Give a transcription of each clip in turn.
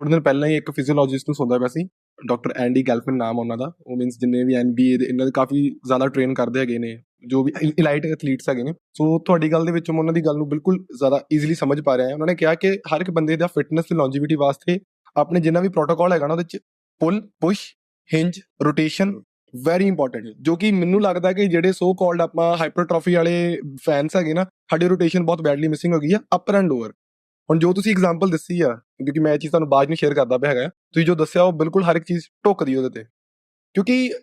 ਥੋੜੇ ਦਿਨ ਪਹਿਲਾਂ ਹੀ ਇੱਕ ਫਿਜ਼ੀਓਲੋਜਿਸਟ ਨੂੰ ਸੁਣਦਾ ਪਿਆ ਸੀ ਡਾਕਟਰ ਐਂਡੀ ਗੈਲਫਨ ਨਾਮ ਉਹਨਾਂ ਦਾ, ਉਹ ਮੀਨਸ ਜਿੰਨੇ ਵੀ ਐਨਬੀਏ ਦੇ ਇਹਨਾਂ ਦੇ ਕਾਫੀ ਜ਼ਿਆਦਾ ਟ੍ਰੇਨ ਕਰਦੇ ਹੈਗੇ ਨੇ, ਜੋ ਵੀ ਇਲਾਈਟ ਐਥਲੀਟਸ ਹੈਗੇ ਨੇ, ਸੋ ਤੁਹਾਡੀ ਗੱਲ ਦੇ ਵਿੱਚ ਮੈਂ ਉਹਨਾਂ ਦੀ ਗੱਲ ਨੂੰ ਬਿਲਕੁਲ ਜ਼ਿਆਦਾ ਈਜ਼ੀਲੀ ਸਮਝ ਪਾ ਰਿਹਾ ਹਾਂ। ਉਹਨਾਂ ਨੇ ਕਿਹਾ ਕਿ ਹਰ ਇੱਕ ਬੰਦੇ ਦਾ ਫਿਟਨੈਸ ਤੇ ਲੌਂਜੀਵਿਟੀ ਵਾਸਤੇ ਆਪਣੇ ਜਿੰਨਾ ਵੀ ਪ੍ਰੋਟੋਕਾਲ ਹੈਗਾ ਨਾ, ਉਹਦੇ ਚ pull push hinge rotation very important ਜੋ ਕਿ ਮੈਨੂੰ ਲੱਗਦਾ ਕਿ ਜਿਹੜੇ ਸੋ ਕਾਲਡ ਆਪਾਂ ਹਾਈਪਰਟ੍ਰੋਫੀ ਵਾਲੇ ਫੈਨਸ ਹੈਗੇ ਨਾ, ਸਾਡੀ ਰੋਟੇਸ਼ਨ ਬਹੁਤ ਬੈਡਲੀ ਮਿਸਿੰਗ ਹੋ ਗਈ ਆ ਅਪਰ ਐਂਡ ਲੋਅਰ ਹੁਣ ਜੋ ਤੁਸੀਂ ਐਗਜ਼ਾਮਪਲ ਦੱਸੀ ਆ, ਕਿਉਂਕਿ ਮੈਂ ਇਹ ਚੀਜ਼ ਤੁਹਾਨੂੰ ਬਾਅਦ ਨੂੰ ਸ਼ੇਅਰ ਕਰਦਾ ਪਿਆ ਹੈਗਾ, ਤੁਸੀਂ ਜੋ ਦੱਸਿਆ ਉਹ ਬਿਲਕੁਲ ਹਰ ਇੱਕ ਚੀਜ਼ ਢੁੱਕਦੀ ਉਹਦੇ ਤੇ। ਕਿਉਂਕਿ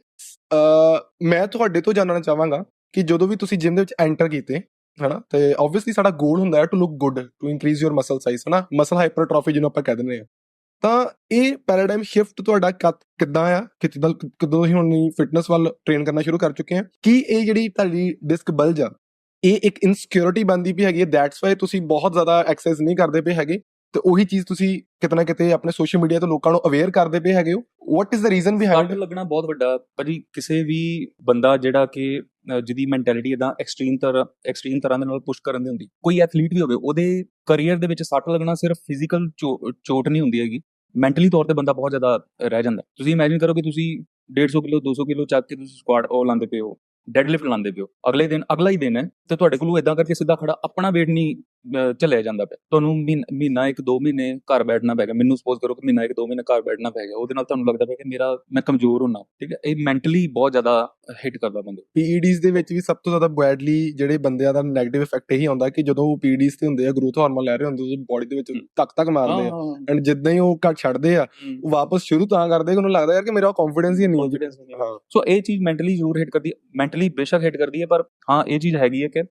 ਮੈਂ ਤੁਹਾਡੇ ਤੋਂ ਜਾਣਨਾ ਚਾਹਾਂਗਾ ਕਿ ਜਦੋਂ ਵੀ ਤੁਸੀਂ ਜਿਮ ਦੇ ਵਿੱਚ ਐਂਟਰ ਕੀਤੇ, ਹਨਾ, ਤੇ ਆਬਵੀਅਸਲੀ ਸਾਡਾ ਗੋਲ ਹੁੰਦਾ ਹੈ to look good to increase your muscle size ਹਨਾ ਮਸਲ ਹਾਈਪਰਟ੍ਰੋਫੀ ਜਿਹਨੂੰ ਆਪਾਂ ਕਹਿ ਦਿੰਦੇ ਆ। ਤਾਂ ਇਹ ਪੈਰਾਡਾਈਮ ਸ਼ਿਫਟ ਤੁਹਾਡਾ ਕਦ- ਕਿੱਦਾਂ ਆ, ਕਿੱਦਾਂ, ਕਦੋਂ ਤੁਸੀਂ ਹੁਣ ਫਿਟਨੈਸ ਵੱਲ ਟ੍ਰੇਨ ਕਰਨਾ ਸ਼ੁਰੂ ਕਰ ਚੁੱਕੇ ਆ, ਕੀ ਇਹ ਜਿਹੜੀ ਤੁਹਾਡੀ ਡਿਸਕ ਬਲਜ ਆ ਇਹ ਇੱਕ ਇਨਸਿਕਿਉਰਿਟੀ ਬੰਦੀ ਵੀ ਹੈਗੀ ਹੈ। ਦੈਟਸ ਵਾਈ ਤੁਸੀਂ ਬਹੁਤ ਜ਼ਿਆਦਾ ਐਕਸਰਸਾਈਜ਼ ਨਹੀਂ ਕਰਦੇ ਪਏ ਹੈਗੇ। ਤੇ ਉਹੀ ਚੀਜ਼ ਤੁਸੀਂ ਕਿਤਨਾ ਕਿਤੇ ਆਪਣੇ ਸੋਸ਼ਲ ਮੀਡੀਆ ਤੋਂ ਲੋਕਾਂ ਨੂੰ ਅਵੇਅਰ ਕਰਦੇ ਪਏ ਹੈਗੇ ਹੋ। What is the reason behind ਸੱਟ ਲੱਗਣਾ ਬਹੁਤ ਵੱਡਾ ਭਾਜੀ ਕਿਸੇ ਵੀ ਬੰਦਾ ਜਿਹੜਾ ਕਿ ਜਿਹਦੀ ਮੈਂਟੈਲਿਟੀ ਇਦਾਂ ਐਕਸਟ੍ਰੀਮ ਤਰ੍ਹਾਂ ਐਕਸਟ੍ਰੀਮ ਤਰ੍ਹਾਂ ਦੇ ਨਾਲ ਪੁਸ਼ ਕਰਨ ਦੀ ਹੁੰਦੀ। ਕੋਈ ਐਥਲੀਟ ਵੀ ਹੋਵੇ ਉਹਦੇ ਕੈਰੀਅਰ ਦੇ ਵਿੱਚ ਸੱਟ ਲੱਗਣਾ ਸਿਰਫ ਫਿਜ਼ੀਕਲ ਚੋਟ ਨਹੀਂ ਹੁੰਦੀ ਹੈਗੀ। ਮੈਂਟਲੀ ਤੌਰ ਤੇ ਬੰਦਾ ਬਹੁਤ ਜ਼ਿਆਦਾ ਰਹਿ ਜਾਂਦਾ। ਤੁਸੀਂ ਇਮੇਜਿਨ ਕਰੋ ਕਿ ਤੁਸੀਂ 150 ਕਿਲੋ 200 ਕਿਲੋ ਚੱਕ ਕੇ ਤੁਸੀਂ ਸਕੁਆਟ ਉਹ ਲਾਉਂਦੇ ਪਏ ਹੋ। ਡੈਡਲਿਫਟ ਲਾਉਂਦੇ ਪਿਓ ਅਗਲੇ ਦਿਨ, ਅਗਲਾ ਹੀ ਦਿਨ ਹੈ ਤੇ ਤੁਹਾਡੇ ਕੋਲ ਇਦਾਂ ਕਰਕੇ ਸਿੱਧਾ ਖੜਾ, ਆਪਣਾ weight ਨਹੀਂ ਝੱਲਿਆ ਜਾਂਦਾ ਪਿਆ। ਤੁਹਾਨੂੰ ਮਹੀਨ- ਇੱਕ ਦੋ ਮਹੀਨੇ ਘਰ ਬੈਠਣਾ ਪੈ ਗਿਆ। ਮੈਨੂੰ ਸਪੋਜ਼ ਕਰੋ ਕਿ ਮਹੀਨਾ ਇੱਕ ਦੋ ਮਹੀਨੇ ਘਰ ਬੈਠਣਾ ਪੈ ਗਿਆ। ਉਹਦੇ ਨਾਲ ਤੁਹਾਨੂੰ ਲੱਗਦਾ ਪਿਆ ਕਿ ਮੇਰਾ ਮੈਂ ਕਮਜ਼ੋਰ ਹੁੰਨਾ। ਠੀਕ ਹੈ? ਇਹ ਮੈਂਟਲੀ ਬਹੁਤ ਜ਼ਿਆਦਾ ਹਿੱਟ ਕਰਦਾ ਬੰਦੇ। ਪੀਈਡੀਜ਼ ਦੇ ਵਿੱਚ ਵੀ ਸਭ ਤੋਂ ਜ਼ਿਆਦਾ ਬੈਡਲੀ ਜਿਹੜੇ ਬੰਦਿਆਂ ਦਾ 네ਗੇਟਿਵ ਇਫੈਕਟ ਇਹੀ ਆਉਂਦਾ ਕਿ ਜਦੋਂ ਉਹ ਪੀਈਡੀਜ਼ ਤੇ ਹੁੰਦੇ ਆ ਗਰੋਥ ਹਾਰਮੋਨ ਲੈ ਰਹੇ ਹੁੰਦੇ ਉਹ ਬਾਡੀ ਦੇ ਵਿੱਚ। ਤੱਕ ਤੱਕ ਮਾਰਦੇ ਆ। ਐਂਡ ਜਿੱਦਾਂ ਹੀ ਉਹ ਘੱਟ ਛੱਡਦੇ ਆ ਉਹ ਵਾਪਸ ਸ਼ੁਰੂ ਤਾਂ ਕਰਦੇ ਕਿ ਉਹਨੂੰ ਲੱਗਦਾ ਯਾਰ ਕਿ ਮੇਰਾ ਕੌਨਫੀਡੈਂਸ ਹੀ ਨਹੀਂ। ਹਾਂ। ਸੋ ਇਹ ਚੀਜ਼ ਮੈਂਟਲੀ ਜ਼ਰੂਰ ਹਿੱਟ ਕਰਦੀ ਹੈ। ਮੈਂਟਲੀ ਬੇਸ਼ੱਕ ਹਿੱਟ ਕਰਦੀ ਹੈ ਪਰ ਹਾਂ ਇਹ ਚੀਜ਼ ਹੈਗੀ ਹੈ ਕਿ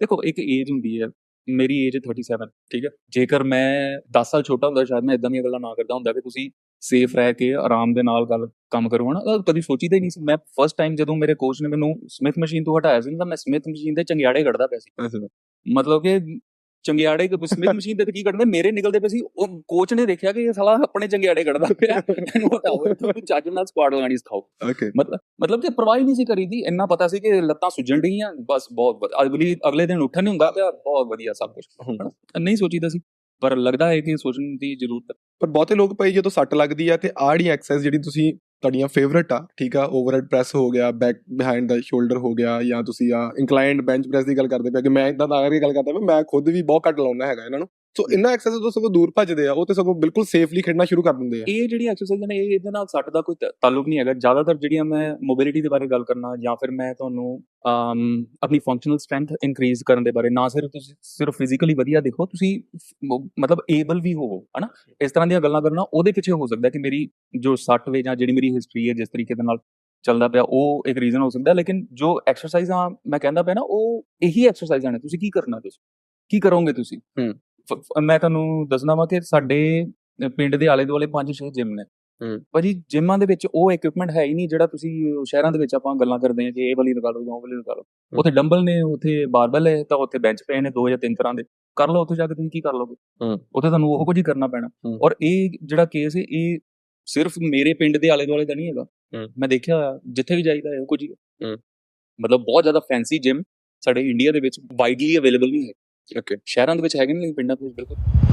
ਦੇਖੋ ਇੱਕ ਏਜ ਹੁੰਦੀ ਹੈ। ਮੇਰੀ ਏਜ 37 ਠੀਕ ਹੈ? ਜੇਕਰ ਮੈਂ 10 ਸਾਲ ਛੋਟਾ ਹੁੰਦਾ ਸ਼ਾਇਦ ਮੈਂ ਇਦਾਂ ਦੀਆਂ ਗੱਲਾਂ ਨਾ ਕਰਦਾ ਹੁੰਦਾ ਕਿ ਤੁਸੀਂ ਸੇਫ ਰਹਿ ਕੇ ਆਰਾਮ ਦੇ ਨਾਲ ਗੱਲ ਕੰਮ ਕਰੋ ਹਨਾ? ਕਦੀ ਸੋਚੀਦਾ ਹੀ ਨਹੀਂ ਸੀ। ਮੈਂ ਫਸਟ ਟਾਈਮ ਜਦੋਂ ਮੇਰੇ ਕੋਚ ਨੇ ਮੈਨੂੰ ਸਮਿਥ ਮਸ਼ੀਨ ਤੋਂ ਹਟਾਇਆ ਸੀ ਤਾਂ ਮੈਂ ਸਮਿਥ ਮਸ਼ੀਨ ਦੇ ਚੰਗਿਆੜੇ ਕੱਢਦਾ ਪਿਆ ਸੀ। ਮਤਲਬ ਕਿ ਚੰਗਿਆੜੇ ਸਮਿਥ ਮਸ਼ੀਨ ਤੇ ਕੀ ਕੱਢਦੇ? ਮੇਰੇ ਨਿਕਲਦੇ ਪਏ ਸੀ। ਉਹ ਕੋਚ ਨੇ ਦੇਖਿਆ ਕਿ ਇਹ ਸਾਲਾ ਆਪਣੇ ਚੰਗਿਆੜੇ ਕੱਢਦਾ ਪਿਆ। ਇਹਨੂੰ ਹਟਾਓ ਇਹਨੂੰ ਚੱਜ ਨਾਲ ਸਕੁਆਡ ਲਗਾਣੀ ਸਿਖਾਓ। ਓਕੇ ਮਤਲਬ ਮਤਲਬ ਕਿ ਪਰਵਾਹ ਹੀ ਨਹੀਂ ਸੀ ਕਰੀਦੀ ਇੰਨਾ ਪਤਾ ਸੀ ਕਿ ਲੱਤਾਂ ਸੁੱਜਣ ਰਹੀਆਂ ਬਸ ਬਹੁਤ ਅਗਲੀ ਅਗਲੇ ਦਿਨ ਉੱਠਣ ਨਹੀਂ ਹੁੰਦਾ ਪਿਆ। ਬਹੁਤ ਵਧੀਆ ਸਭ ਕੁਝ ਨਹੀਂ ਸੋਚੀਦਾ ਸੀ। ਪਰ ਲੱਗਦਾ ਹੈ ਕਿ ਸੋਚਣ ਦੀ ਜ਼ਰੂਰਤ। ਪਰ ਬਹੁਤੇ ਲੋਕ ਭਾਈ ਜਦੋਂ ਸੱਟ ਲੱਗਦੀ ਆ ਤੇ ਜਿਹੜੀ ਐਕਸਰਸਾਈਜ਼ ਜਿਹੜੀ ਤੁਸੀਂ ਤੁਹਾਡੀਆਂ ਫੇਵਰਟ ਆ, ਠੀਕ ਆ? ਓਵਰਹੈਡ ਪ੍ਰੈਸ ਹੋ ਗਿਆ ਬੈਕ ਬਿਹਾਈਂਡ ਦਾ ਸ਼ੋਲਡਰ ਹੋ ਗਿਆ, ਜਾਂ ਤੁਸੀਂ ਆ ਇਨਕਲਾਈਨਡ ਬੈਂਚ ਪ੍ਰੈਸ ਦੀ ਗੱਲ ਕਰਦੇ ਪਏ ਕਿ ਮੈਂ ਇਦਾਂ ਦਾ ਕਰਕੇ ਗੱਲ ਕਰਦਾ ਪਿਆ ਮੈਂ ਖੁਦ ਵੀ ਬਹੁਤ ਘੱਟ ਲਾਉਣਾ ਹੈਗਾ ਇਹਨਾਂ ਨੂੰ। ਸੋ ਇਹਨਾਂ ਐਕਸਰਸਾਈਜ਼ ਤੋਂ ਸਗੋਂ ਦੂਰ ਭੱਜਦੇ ਆ ਉਹ ਤੇ ਸਗੋਂ ਬਿਲਕੁਲ ਸੇਫਲੀ ਖੇਡਣਾ ਸ਼ੁਰੂ ਕਰ ਦਿੰਦੇ ਆ। ਇਹ ਜਿਹੜੀ ਐਕਸਰਸਾਈਜ਼ ਨੇ ਇਹ ਇਹਦੇ ਨਾਲ ਸੱਟ ਦਾ ਕੋਈ ਤਾਲੁਕ ਨਹੀਂ ਹੈਗਾ। ਜ਼ਿਆਦਾਤਰ ਜਿਹੜੀਆਂ ਮੈਂ ਮੋਬਿਲਿਟੀ ਦੇ ਬਾਰੇ ਗੱਲ ਕਰਨਾ ਜਾਂ ਫਿਰ ਮੈਂ ਤੁਹਾਨੂੰ ਅਮ, ਆਪਣੀ ਫੰਕਸ਼ਨਲ ਸਟਰੈਂਥ ਇਨਕਰੀਜ਼ ਕਰਨ ਦੇ ਬਾਰੇ ਨਾ ਸਿਰਫ ਤੁਸੀਂ ਸਿਰਫ ਫਿਜ਼ੀਕਲੀ ਵਧੀਆ ਦੇਖੋ ਤੁਸੀਂ ਮਤਲਬ ਏਬਲ ਵੀ ਹੋਵੋ ਹਨਾ? ਇਸ ਤਰ੍ਹਾਂ ਦੀਆਂ ਗੱਲਾਂ ਕਰਨਾ ਉਹਦੇ ਪਿੱਛੇ ਹੋ ਸਕਦਾ ਕਿ ਮੇਰੀ ਜੋ ਸੱਟ ਵੇ ਜਾਂ ਜਿਹੜੀ ਮੇਰੀ ਹਿਸਟਰੀ ਹੈ ਜਿਸ ਤਰੀਕੇ ਦੇ ਨਾਲ ਚੱਲਦਾ ਪਿਆ ਉਹ ਇੱਕ ਰੀਜ਼ਨ ਹੋ ਸਕਦਾ ਲੇਕਿਨ ਜੋ ਐਕਸਰਸਾਈਜ਼ਾਂ ਮੈਂ ਕਹਿੰਦਾ ਪਿਆ ਨਾ ਉਹ ਇਹੀ ਐਕਸਰਸਾਈਜ਼ਾਂ ਨੇ ਤੁਸੀਂ ਕੀ ਕਰਨਾ ਤੁਸੀਂ? ਕੀ ਕਰੋਗੇ ਤੁਸੀਂ? ਮੈਂ ਤੁਹਾਨੂੰ ਦੱਸਣਾ ਵਾ ਕਿ ਸਾਡੇ ਪਿੰਡ ਦੇ ਆਲੇ ਦੁਆਲੇ ਪੰਜ ਛੇ ਜਿਮ ਨੇ। ਭਾਜੀ ਜਿਮਾਂ ਦੇ ਵਿੱਚ ਉਹ ਇਕਵਿਪਮੈਂਟ ਹੈ ਹੀ ਨਹੀਂ ਜਿਹੜਾ ਤੁਸੀਂ ਸ਼ਹਿਰਾਂ ਦੇ ਵਿੱਚ ਆਪਾਂ ਗੱਲਾਂ ਕਰਦੇ ਹਾਂ ਕਿ ਇਹ ਵਾਲੀ ਲਗਾ ਲਓ ਜਾਂ ਉਹ ਵਾਲੀ ਲਗਾ ਲਓ ਉੱਥੇ ਡੰਬਲ ਨੇ ਉੱਥੇ ਬਾਰਬਲ ਹੈ ਤਾਂ ਉੱਥੇ ਬੈਂਚ ਪਏ ਨੇ ਦੋ ਜਾਂ ਤਿੰਨ ਤਰ੍ਹਾਂ ਦੇ ਕਰ ਲਓ ਉੱਥੇ ਜਾ ਕੇ ਤੁਸੀਂ ਕੀ ਕਰ ਲਓਗੇ। ਉੱਥੇ ਤੁਹਾਨੂੰ ਉਹ ਕੁਝ ਹੀ ਕਰਨਾ ਪੈਣਾ। ਔਰ ਇਹ ਜਿਹੜਾ ਕੇਸ ਹੈ ਇਹ ਸਿਰਫ ਮੇਰੇ ਪਿੰਡ ਦੇ ਆਲੇ ਦੁਆਲੇ ਦਾ ਨਹੀਂ ਹੈਗਾ। ਮੈਂ ਦੇਖਿਆ ਜਿੱਥੇ ਵੀ ਜਾਈਦਾ ਹੈ ਕੁਝ। ਹੂੰ। ਮਤਲਬ ਬਹੁਤ ਜ਼ਿਆਦਾ ਫੈਂਸੀ ਜਿਮ ਸਾਡੇ ਇੰਡੀਆ ਦੇ ਵਿੱਚ ਵਾਈਡਲੀ ਅਵੇਲੇਬਲ ਨਹੀਂ ਹੈ ਓਕੇ ਸ਼ਹਿਰਾਂ ਦੇ ਵਿੱਚ ਹੈਗੇ ਨੇ ਲੇਕਿਨ ਪਿੰਡਾਂ ਦੇ ਵਿੱਚ ਬਿਲਕੁਲ।